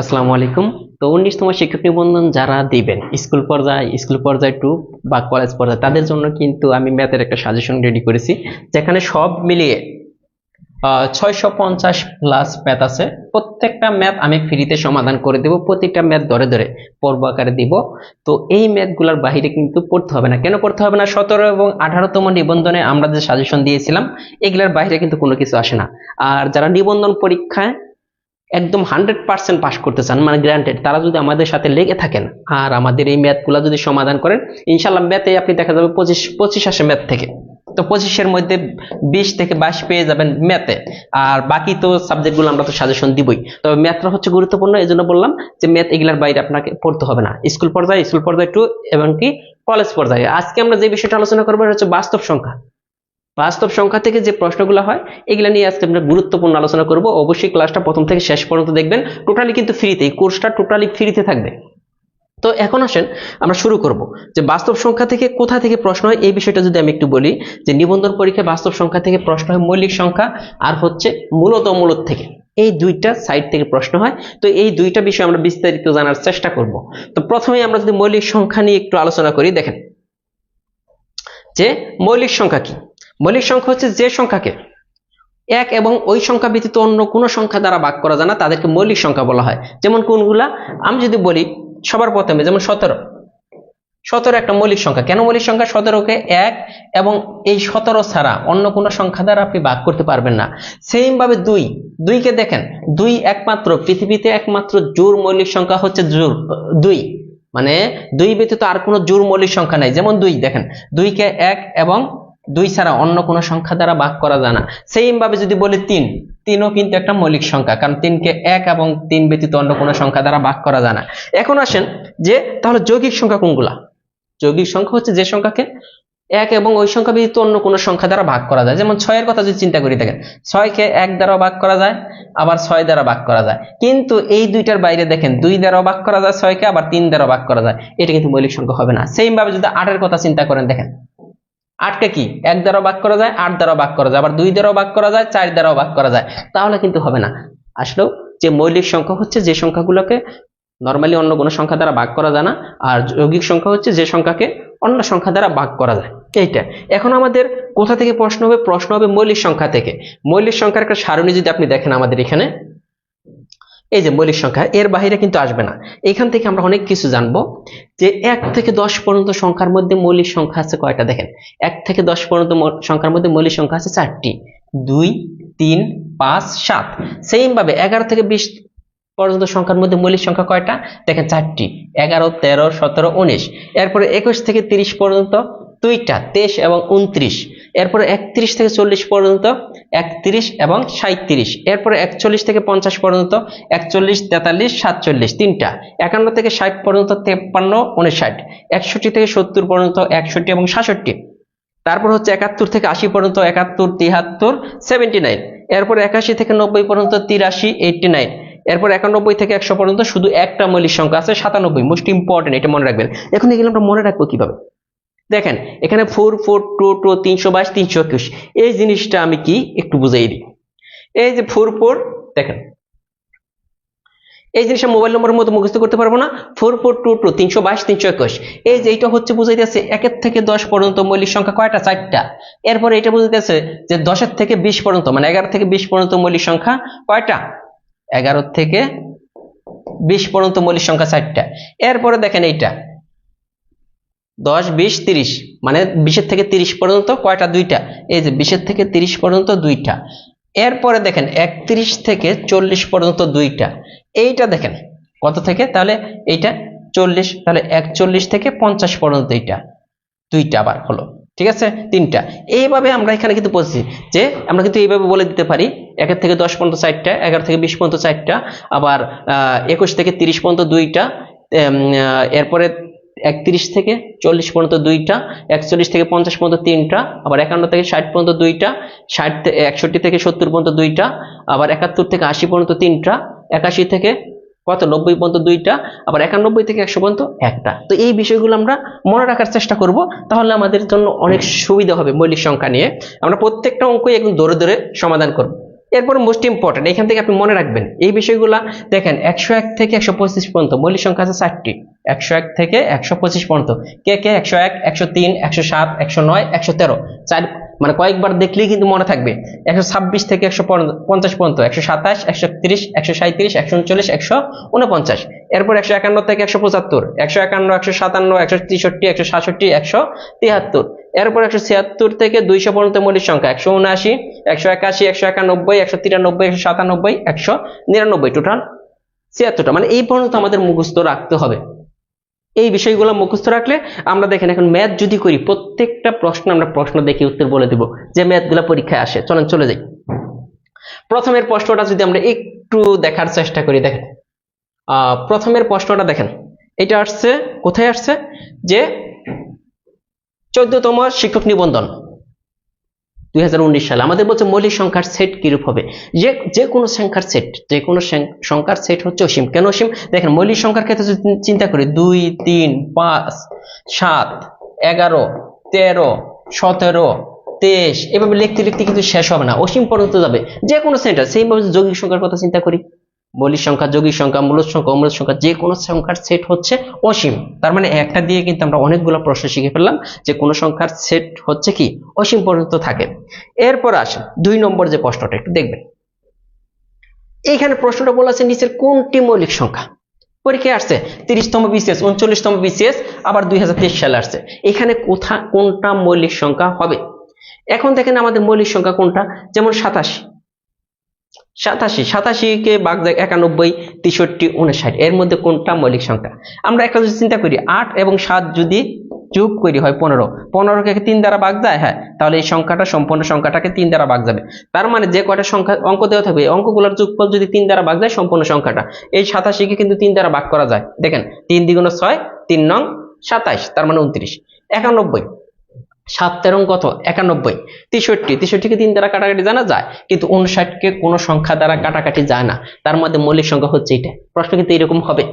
আসসালামু আলাইকুম। তো উনিশতম শিক্ষক নিবন্ধন যারা দিবেন, স্কুল পর্যায়ে স্কুল পর্যায়ে টু বা কলেজ পর্যায়ে, তাদের জন্য কিন্তু আমি ম্যাথের একটা সাজেশন রেডি করেছি, যেখানে সব মিলিয়ে ছয়শো পঞ্চাশ প্লাস ম্যাথ আছে। প্রত্যেকটা ম্যাথ আমি ফ্রিতে সমাধান করে দেব প্রত্যেকটা ম্যাথ ধরে ধরে পর্ব আকারে দিব। তো এই ম্যাথগুলোর বাইরে কিন্তু পড়তে হবে না। কেন পড়তে হবে না? সতেরো এবং আঠারোতম নিবন্ধনে আমরা যে সাজেশন দিয়েছিলাম, এগুলোর বাইরে কিন্তু কোনো কিছু আসে না। আর যারা নিবন্ধন পরীক্ষায় একদম হান্ড্রেড পার্সেন্ট পাস করতে চান মানে গ্রান্টেড তারা যদি আমাদের সাথে লেগে থাকেন, আর আমাদের এই ম্যাথগুলো যদি সমাধান করেন ইনশাল্লাহ ম্যাথে আপনি দেখা যাবে পঁচিশ পঁচিশ আসে ম্যাথ থেকে। তো পঁচিশের মধ্যে বিশ থেকে বাইশ পেয়ে যাবেন ম্যাথে। আর বাকি তো সাবজেক্টগুলো আমরা তো সাজেশন দিবই। তবে ম্যাথটা হচ্ছে গুরুত্বপূর্ণ এই বললাম যে ম্যাথ এগুলার বাইরে আপনাকে পড়তে হবে না। স্কুল পর্যায়ে স্কুল পর্যায়ে টু এবং কি কলেজ পর্যায়ে। আজকে আমরা যে বিষয়টা আলোচনা করব হচ্ছে বাস্তব সংখ্যা। বাস্তব সংখ্যা থেকে যে প্রশ্নগুলো হয়, এগুলো নিয়ে আজকে আমরা গুরুত্বপূর্ণ আলোচনা করব। অবশ্যই ক্লাসটা প্রথম থেকে শেষ পর্যন্ত দেখবেন। টোটালি কিন্তু ফ্রিতে এই কোর্সটা টোটালি ফ্রিতে থাকবে। তো এখন আসেন, আমরা শুরু করব। যে বাস্তব সংখ্যা থেকে কোথা থেকে প্রশ্ন হয়, এই বিষয়টা যদি আমি একটু বলি, যে নিবন্ধন পরীক্ষায় বাস্তব সংখ্যা থেকে প্রশ্ন হয় মৌলিক সংখ্যা, আর হচ্ছে মূলত মূলত থেকে। এই দুইটা সাইড থেকে প্রশ্ন হয়। তো এই দুইটা বিষয় আমরা বিস্তারিত জানার চেষ্টা করব। তো প্রথমেই আমরা যদি মৌলিক সংখ্যা নিয়ে একটু আলোচনা করি, দেখেন। যে মৌলিক সংখ্যা কি? মৌলিক সংখ্যা হচ্ছে যে সংখ্যাকে এক এবং ওই সংখ্যা ব্যতীত অন্য কোনো সংখ্যা দ্বারা ভাগ করা যায় না, তাদেরকে মৌলিক সংখ্যা বলা হয়। যেমন কোনগুলা? আমি যদি বলি, সবার প্রথমে যেমন সতেরো। সতেরো একটা মৌলিক সংখ্যা। কেন মৌলিক সংখ্যা? সতেরোকে এক এবং এই সতেরো ছাড়া অন্য কোনো সংখ্যা দ্বারা আপনি ভাগ করতে পারবেন না। সেম ভাবে দুই। দুইকে দেখেন, দুই একমাত্র, পৃথিবীতে একমাত্র জোর মৌলিক সংখ্যা হচ্ছে জোর, দুই। মানে দুই ব্যতীত আর কোনো জোর মৌলিক সংখ্যা নাই। যেমন দুই, দেখেন, দুইকে এক এবং দুই ছাড়া অন্য কোনো সংখ্যা দ্বারা ভাগ করা যায় না। সেম ভাবে যদি বলি তিন, তিনও কিন্তু একটা মৌলিক সংখ্যা, কারণ তিনকে এক এবং তিন ব্যতীত অন্য কোনো সংখ্যা দ্বারা ভাগ করা যায় না। এখন আসেন যে, তাহলে যৌগিক সংখ্যা কোনগুলা? যৌগিক সংখ্যা হচ্ছে যে সংখ্যাকে এক এবং ওই সংখ্যা ব্যতীত অন্য কোনো সংখ্যা দ্বারা ভাগ করা যায়। যেমন ছয়ের কথা যদি চিন্তা করি, দেখেন, ছয়কে এক দ্বারা ভাগ করা যায়, আবার ছয় দ্বারা ভাগ করা যায়। কিন্তু এই দুইটার বাইরে দেখেন, দুই দ্বারা ভাগ করা যায় ছয়কে, আবার তিন দ্বারা ভাগ করা যায়। এটা কিন্তু মৌলিক সংখ্যা হবে না। সেম ভাবে যদি আটের কথা চিন্তা করেন, দেখেন আটকে কি এক দ্বারা ভাগ করা যায়, আট দ্বারা ভাগ করা যায়। আবার দুই দ্বারাও ভাগ করা যায়, চার দ্বারাও ভাগ করা যায়। তাহলে কিন্তু হবে না। আসলেও যে মৌলিক সংখ্যা হচ্ছে যে সংখ্যাগুলোকে নর্মালি অন্য কোনো সংখ্যা দ্বারা ভাগ করা যায় না, আর যৌগিক সংখ্যা হচ্ছে যে সংখ্যাকে অন্য সংখ্যা দ্বারা ভাগ করা যায়। এইটা। এখন আমাদের কোথা থেকে প্রশ্ন হবে? প্রশ্ন হবে মৌলিক সংখ্যা থেকে। মৌলিক সংখ্যার একটা সারণী যদি আপনি দেখেন আমাদের এখানে এই যে মৌলিক সংখ্যা, এর বাহিরে কিন্তু আসবে না। এখান থেকে আমরা অনেক কিছু জানব যে এক থেকে দশ পর্যন্ত সংখ্যার মধ্যে মৌলিক সংখ্যা আছে কয়টা? দেখেন, এক থেকে দশ পর্যন্ত সংখ্যার মধ্যে মৌলিক সংখ্যা আছে চারটি। দুই, তিন, পাঁচ, সাত। সেম ভাবে এগারো থেকে বিশ পর্যন্ত সংখ্যার মধ্যে মৌলিক সংখ্যা কয়টা? দেখেন, চারটি। এগারো, তেরো, সতেরো, উনিশ। এরপরে একুশ থেকে তিরিশ পর্যন্ত দুইটা, তেইশ এবং উনত্রিশ। এরপরে একত্রিশ থেকে চল্লিশ পর্যন্ত, একত্রিশ এবং সাঁত্রিশ এরপরে একচল্লিশ থেকে পঞ্চাশ পর্যন্ত, একচল্লিশ, তেতাল্লিশ, সাতচল্লিশ, তিনটা। একান্ন থেকে ষাট পর্যন্ত, তেপ্পান্ন উনষাট একষট্টি থেকে সত্তর পর্যন্ত, একষট্টি এবং সাতষট্টি। তারপর হচ্ছে একাত্তর থেকে আশি পর্যন্ত, একাত্তর, তিহাত্তর, সেভেন্টি নাইন। এরপর একাশি থেকে নব্বই পর্যন্ত, তিরাশি, এইটটি নাইন। এরপর একানব্বই থেকে একশো পর্যন্ত শুধু একটা মৌলিক সংখ্যা আছে, সাতানব্বই। মোস্ট ইম্পর্টেন্ট এটা মনে রাখবেন। এখন এগুলো আমরা মনে রাখব কীভাবে? দেখেন, এখানে ফোর ফোর টু টু তিনশো বাইশ, তিনশো একুশ। এই জিনিসটা আমি কি একটু বুঝাই দিই। এই যে ফোর ফোর দেখেন। এই জিনিসটা মোবাইল নম্বরের মতো মুখস্থ করতে পারব না। ফোর ফোর টু টু তিনশো বাইশ, তিনশো একুশ। এই যে এইটা হচ্ছে বুঝাইতেছে একের থেকে দশ পর্যন্ত মৌলিক সংখ্যা কয়টা? চারটা। এরপরে এটা বুঝাইতেছে যে দশের থেকে বিশ পর্যন্ত মানে এগারো থেকে বিশ পর্যন্ত মৌলিক সংখ্যা কয়টা? এগারো থেকে বিশ পর্যন্ত মৌলিক সংখ্যা চারটা। এরপরে দেখেন এইটা। দশ, বিশ, তিরিশ মানে বিশের থেকে তিরিশ পর্যন্ত কয়টা? দুইটা। এই যে বিশের থেকে তিরিশ পর্যন্ত দুইটা। এরপরে দেখেন, একত্রিশ থেকে চল্লিশ পর্যন্ত দুইটা। এইটা দেখেন, কত থেকে? তাহলে এইটা চল্লিশ, তাহলে একচল্লিশ থেকে পঞ্চাশ পর্যন্ত এইটা। দুইটা আবার হলো, ঠিক আছে? তিনটা। এইভাবে আমরা এখানে কিন্তু বলছি যে আমরা কিন্তু এইভাবে বলে দিতে পারি, একের থেকে দশ পর্যন্ত চারটা, এগারো থেকে বিশ পর্যন্ত চারটা, আবার একুশ থেকে তিরিশ পর্যন্ত দুইটা এরপরে একত্রিশ থেকে চল্লিশ পর্যন্ত দুইটা, একচল্লিশ থেকে পঞ্চাশ পর্যন্ত তিনটা, আবার একান্ন থেকে ষাট পর্যন্ত দুইটা, ষাট একষট্টি থেকে সত্তর পর্যন্ত দুইটা, আবার একাত্তর থেকে আশি পর্যন্ত তিনটা, একাশি থেকে কত নব্বই পর্যন্ত দুইটা, আবার একানব্বই থেকে একশো পর্যন্ত একটা। তো এই বিষয়গুলো আমরা মনে রাখার চেষ্টা করব, তাহলে আমাদের জন্য অনেক সুবিধা হবে মৌলিক সংখ্যা নিয়ে। আমরা প্রত্যেকটা অঙ্কই একদম ধরে ধরে সমাধান করব। এরপর মোস্ট ইম্পর্টেন্ট এখান থেকে আপনি মনে রাখবেন, এই বিষয়গুলা দেখেন, একশো এক থেকে একশো পঁচিশ পর্যন্ত, মৌলিক সংখ্যা আছে চারটি। একশো এক থেকে একশো পঁচিশ পর্যন্ত। কে কে? একশো এক, একশো তিন, একশো সাত, একশো নয়, একশো তেরো। চার মানে কয়েকবার দেখলেই কিন্তু মনে থাকবে। একশো ছাব্বিশ থেকে একশো পঞ্চাশ পর্যন্ত, একশো সাতাশ, একশো তিরিশ, একশো সাঁত্রিশ একশো উনচল্লিশ, একশো উনপঞ্চাশ। এরপর একশো একান্ন থেকে একশো পঁচাত্তর, একশো একান্ন, একশো সাতান্ন, একশো তেষট্টি, একশো সাতষট্টি, একশো তিয়াত্তর এরপর একশো ছিয়াত্তর থেকে দুইশো পর্যন্ত মৌলিক সংখ্যা, একশো উনআশি, একশো একাশি, একশো একানব্বই, একশো তিরানব্বই, একশো সাতানব্বই, একশো নিরানব্বই টোটাল ছিয়াত্তরটা মানে এই পর্যন্ত আমাদের মুখস্থ রাখতে হবে। এই বিষয়গুলো মুখস্থ রাখলে আমরা দেখেন এখন ম্যাথ যদি করি, প্রত্যেকটা প্রশ্ন আমরা প্রশ্ন দেখে, উত্তর বলে দেব, যে ম্যাথগুলো পরীক্ষায় আসে। চলেন, চলে যাই। প্রথমের প্রশ্নটা যদি আমরা একটু দেখার চেষ্টা করি, দেখেন। প্রথমের প্রশ্নটা দেখেন। এটা আসছে, কোথায় আসছে? যে চোদ্দতম শিক্ষক নিবন্ধন, দুই সালে। আমাদের বলছে মৌলিক সংখ্যার সেট কিরূপ হবে? যে যে কোনো সংখ্যার সেট, যে কোনো সংখ্যার সেট হচ্ছে অসীম। কেন অসীম? দেখেন, মৌলিক সংখ্যার ক্ষেত্রে যদি চিন্তা করি, দুই, তিন, পাঁচ, সাত, এগারো, তেরো, সতেরো, তেইশ, এভাবে লিখতে লিখতে কিন্তু শেষ হবে না। অসীম পর্যন্ত যাবে। যে কোনো সেন্টার, সেইভাবে যৌগিক সংখ্যার কথা চিন্তা করি মৌলিক সংখ্যা যৌগিক সংখ্যা মূলত সংখ্যা অমূলত সংখ্যা, যে কোনো সংখ্যার সেট হচ্ছে অসীম। তার মানে একটা দিয়ে কিন্তু আমরা অনেকগুলো প্রশ্ন শিখে ফেললাম যে কোনো সংখ্যার সেট হচ্ছে কি? অসীম পর্যন্ত থাকে। এরপর আসেন দুই নম্বর যে প্রশ্নটা, একটু দেখবেন। এইখানে প্রশ্নটা বলা আছে নিচের কোনটি মৌলিক সংখ্যা? পরীক্ষায় আসছে তিরিশতম বিসিএস উনচল্লিশতম বিসিএস আবার দুই সালে আসছে। এখানে কোথা কোনটা মৌলিক সংখ্যা হবে? এখন দেখেন আমাদের মৌলিক সংখ্যা কোনটা? যেমন সাতাশি। সাতাশি সাতাশিকে বাঘ যায় একানব্বই, তেষট্টি উনষাট এর মধ্যে কোনটা মৌলিক সংখ্যা? আমরা একটা যদি চিন্তা করি, আট এবং সাত যদি যোগ করি হয় পনেরো, পনেরোকে তিন দ্বারা ভাগ যায়? হ্যাঁ তাহলে এই সংখ্যাটা, সম্পূর্ণ সংখ্যাটাকে তিন দ্বারা ভাগ যাবে। তার মানে যে কয়টা সংখ্যা অঙ্ক দেওয়া থাকবে, এই অঙ্কগুলোর যোগফল যদি তিন দ্বারা ভাগ যায়, সম্পূর্ণ সংখ্যাটা। এই সাতাশিকে কিন্তু তিন দ্বারা ভাগ করা যায়। দেখেন, তিন দ্বিগুণ ছয়, তিন নং সাতাইশ, তার মানে উনত্রিশ একানব্বই সাত তেরো কত? একানব্বই। তেষট্টি। তেষট্টিকে তিন দ্বারা কাটাকাটি জানা যায়, কিন্তু উনষাটকে কোনো সংখ্যা দ্বারা কাটাকাটি যায় না। তার মধ্যে মৌলিক সংখ্যা হচ্ছে এটা। প্রশ্ন কিন্তু এরকম হবে।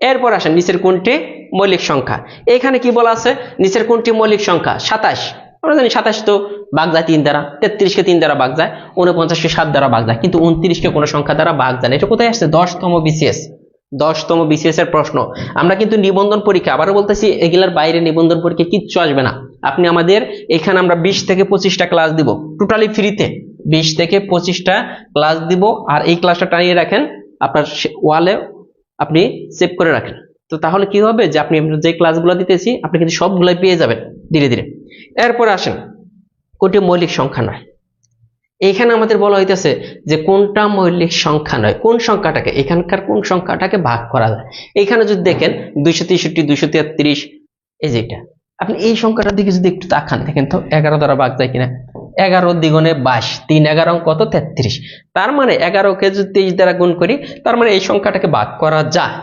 এরপর আসেন নিচের কোনটি? মৌলিক সংখ্যা। এখানে কি বলা আছে? নিচের কোনটি মৌলিক সংখ্যা? সাতাশ। আমরা জানি সাতাশ তো বাঘ যায় তিন দ্বারা, তেত্রিশকে তিন দ্বারা বাঘ যায় উনপঞ্চাশকে সাত দ্বারা বাঘ যায়, কিন্তু উনত্রিশকে কোনো সংখ্যা দ্বারা বাঘ যায় না। এটা কোথায় আসছে? দশতম বিসিএস। দশতম বিসিএস এর প্রশ্ন। আমরা কিন্তু নিবন্ধন পরীক্ষা, আবারও বলতেছি, এগুলার বাইরে নিবন্ধন পরীক্ষা কিচ্ছু আসবে না। আপনি আমাদের এখানে আমরা বিশ থেকে পঁচিশটা ক্লাস দিব। টোটালি ফ্রিতে বিশ থেকে পঁচিশটা ক্লাস দিব আর এই ক্লাসটা টানিয়ে রাখেন, আপনার ওয়ালে আপনি সেভ করে রাখেন। তো তাহলে কি হবে যে আপনি যে ক্লাসগুলো দিতেছি, আপনি কিন্তু সবগুলোই পেয়ে যাবেন ধীরে ধীরে। এরপর আসেন, কোটি মৌলিক সংখ্যা নয়। এইখানে আমাদের বলা হইতেছে যে কোনটা মৌলিক সংখ্যা নয়। কোন সংখ্যাটাকে? এখানকার কোন সংখ্যাটাকে ভাগ করা যায়? এখানে যদি দেখেন, দুইশো তেষট্টি, দুইশো তেত্রিশ, এই যেটা আপনি এই সংখ্যাটার দিকে যদি একটু তাকান, দেখেন তো এগারো দ্বারা ভাগ যায় কিনা? এগারো দ্বিগুণে বাইশ, তিন এগারো কত তেত্রিশ। তার মানে এগারোকে যদি তেইশ দ্বারা গুণ করি, তার মানে এই সংখ্যাটাকে ভাগ করা যায়।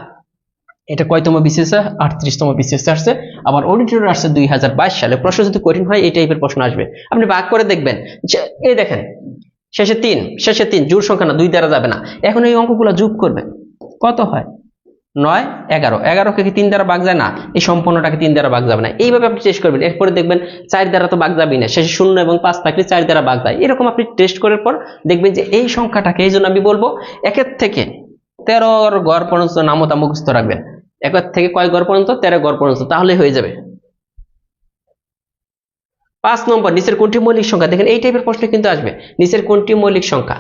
এটা কয়তম বিশেষ আটত্রিশতম বিশেষ আসছে। আবার অডিটর আসছে দুই হাজার বাইশ সালে। প্রশ্ন যদি কঠিন হয়, এই টাইপের প্রশ্ন আসবে। আপনি ভাগ করে দেখবেন। এই দেখেন, শেষে তিন শেষে তিন, জোর সংখ্যা না, দুই দ্বারা যাবে না। এখন এই অঙ্কগুলো যোগ করবেন। কত হয়? নয়, এগারো। এগারোকে কি তিন দ্বারা ভাগ যায়? না। এই সম্পূর্ণটাকে তিন দ্বারা ভাগ যাবে না। এইভাবে আপনি টেস্ট করবেন। এরপরে দেখবেন, চার দ্বারা তো ভাগ যাবেই না। শেষে শূন্য এবং পাঁচ থাকলে চার দ্বারা ভাগ যায়। এরকম আপনি টেস্ট করার পর দেখবেন যে, এই সংখ্যাটাকে, এই জন্য আমি বলব, একের থেকে তেরোর গড় পর্যন্ত নামতা মুখস্থ রাখবেন। একের থেকে কয় গড় পর্যন্ত? তেরো গড় পর্যন্ত। তাহলে হয়ে যাবে। পাঁচ নম্বর, নিচের কোনটি মৌলিক সংখ্যা? দেখেন, এই টাইপের প্রশ্ন কিন্তু আসবে। নিচের কোনটি মৌলিক সংখ্যা?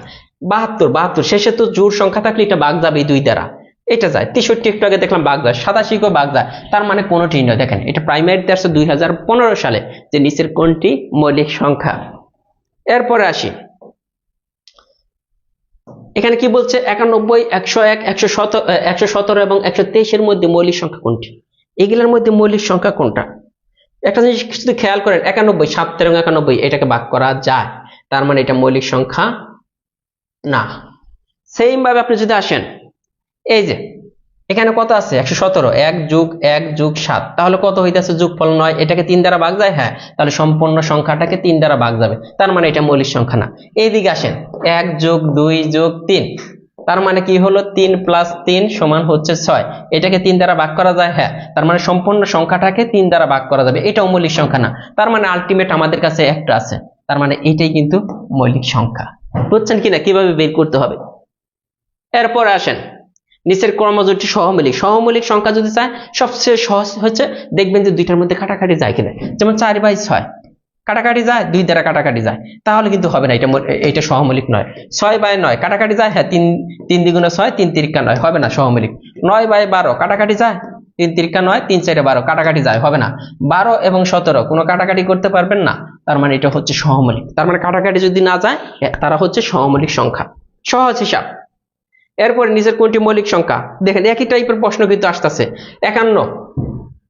বাহাত্তর বাহাত্তর। শেষে তো জোর সংখ্যা থাকলে এটা বাঘ যাবে দুই দ্বারা। এটা যায়। তেষট্টি একটু আগে দেখলাম যায়। সাতাশিকেও যায়। তার মানে কোনোটি নয়। দেখেন, এটা প্রাইমারিতে আসছে দুই সালে যে নিচের কোনটি মৌলিক সংখ্যা। এরপরে আসি। এখানে কি বলছে? একানব্বই, একশো এক, একশো সতেরো একশো সতেরো এবং একশো তেইশের মধ্যে মৌলিক সংখ্যা কোনটি? এগুলোর মধ্যে মৌলিক সংখ্যা কোনটা? একটা জিনিস শুধু খেয়াল করেন, একানব্বই সাত এবং একানব্বই, এটাকে ভাগ করা যায়। তার মানে এটা মৌলিক সংখ্যা না। সেইমভাবে আপনি যদি আসেন, এই যে এখানে কত আছে? একশো সতেরো। এক যুগ এক যুগ সাত। তাহলে কত হইতেছে? যোগফল নয়। এটাকে তিন দ্বারা ভাগ যায়? হ্যাঁ। তাহলে সম্পূর্ণ সংখ্যাটাকে তিন দ্বারা ভাগ যাবে। তার মানে এটা মৌলিক সংখ্যা না। এইদিকে আসেন। এক যোগ দুই যোগ তিন। তার মানে কি হলো? তিন প্লাস তিন সমান হচ্ছে ছয়। এটাকে তিন দ্বারা ভাগ করা যায়? হ্যাঁ। তার মানে সম্পূর্ণ সংখ্যাটাকে তিন দ্বারা ভাগ করা যাবে। এটাও মৌলিক সংখ্যা না। তার মানে আলটিমেট আমাদের কাছে একটা আছে। তার মানে এটাই কিন্তু মৌলিক সংখ্যা। বুঝছেন কিনা? কীভাবে বের করতে হবে? এরপর আসেন। নিচের ক্রমজোটটি সহমৌলিক। সহমৌলিক সংখ্যা যদি চায়, সবচেয়ে সহজ হচ্ছে দেখবেন যে দুইটার মধ্যে কাটাকাটি যায় কিনা। যেমন চার বাই ছয়। কাটাকাটি যায়, দুই দ্বারা কাটাকাটি যায়। তাহলে কিন্তু হবে না, এটা এটা সহমৌলিক নয়। ছয় বাই নয়, কাটাকাটি যায় হ্যাঁ তিন তিন দ্বিগুণে ছয়, তিন তিরিকা নয়, হবে না সহমৌলিক। নয় বাই বারো, কাটাকাটি যায়, তিন তিরিকা নয়, তিন চারে বারো, কাটাকাটি যায়, হবে না। বারো এবং সতেরো, কোনো কাটাকাটি করতে পারবেন না, তার মানে এটা হচ্ছে সহমৌলিক। তার মানে কাটাকাটি যদি না যায় তারা হচ্ছে সহমৌলিক সংখ্যা। সহজ হিসাব। এরপরে নিজের কোনটি মৌলিক সংখ্যা? দেখেন, একই টাইপের প্রশ্ন কিন্তু আসতেছে। একান্ন।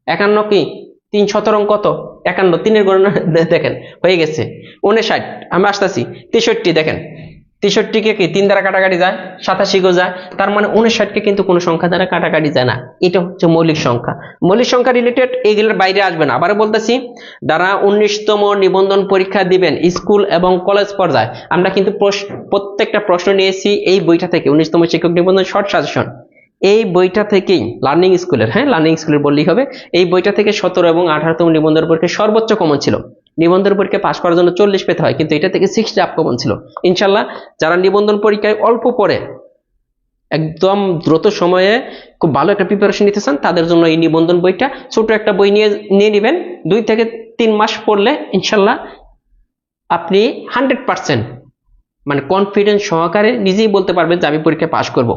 একান্ন কি? তিন শতরং কত? একান্ন। তিনের গণনা দেখেন, হয়ে গেছে। উনষাট আমরা আসতেছি। তেষট্টি, দেখেন। তেষট্টিকে কি তিন দ্বারা কাটাকাটি যায়, সাতাশি গো যায়। তার মানে উনষাটকে কিন্তু কোনো সংখ্যা দ্বারা কাটাকাটি যায় না। এটা হচ্ছে মৌলিক সংখ্যা। মৌলিক সংখ্যা রিলেটেড এগুলোর বাইরে আসবে না। আবারও বলতেছি, যারা উনিশতম নিবন্ধন পরীক্ষা দিবেন স্কুল এবং কলেজ পর্যায়ে, আমরা কিন্তু প্রত্যেকটা প্রশ্ন নিয়েছি এই বইটা থেকে, উনিশতম শিক্ষক নিবন্ধন শর্ট সাজেশন এই বইটা থেকেই লার্নিং স্কুলের হ্যাঁ? লার্নিং স্কুলের বললেই হবে, এই বইটা থেকে সতেরো এবং আঠারোতম নিবন্ধন পরীক্ষায় সর্বোচ্চ কমন ছিল। নিবন্ধন পরীক্ষা পাশ করার জন্য চল্লিশ পেতে হয়, কিন্তু এটা থেকে সিক্সটি আপ ছিল। ইনশাল্লাহ যারা নিবন্ধন পরীক্ষায় অল্প পরে একদম দ্রুত সময়ে খুব ভালো একটা প্রিপারেশন নিতে চান, তাদের জন্য এই নিবন্ধন বইটা ছোট একটা বই নিয়ে নিয়ে নেবেন। দুই থেকে তিন মাস পড়লে ইনশাল্লাহ আপনি হান্ড্রেড পার্সেন্ট মানে কনফিডেন্স সহকারে নিজেই বলতে পারবেন যে আমি পরীক্ষায় পাশ করব।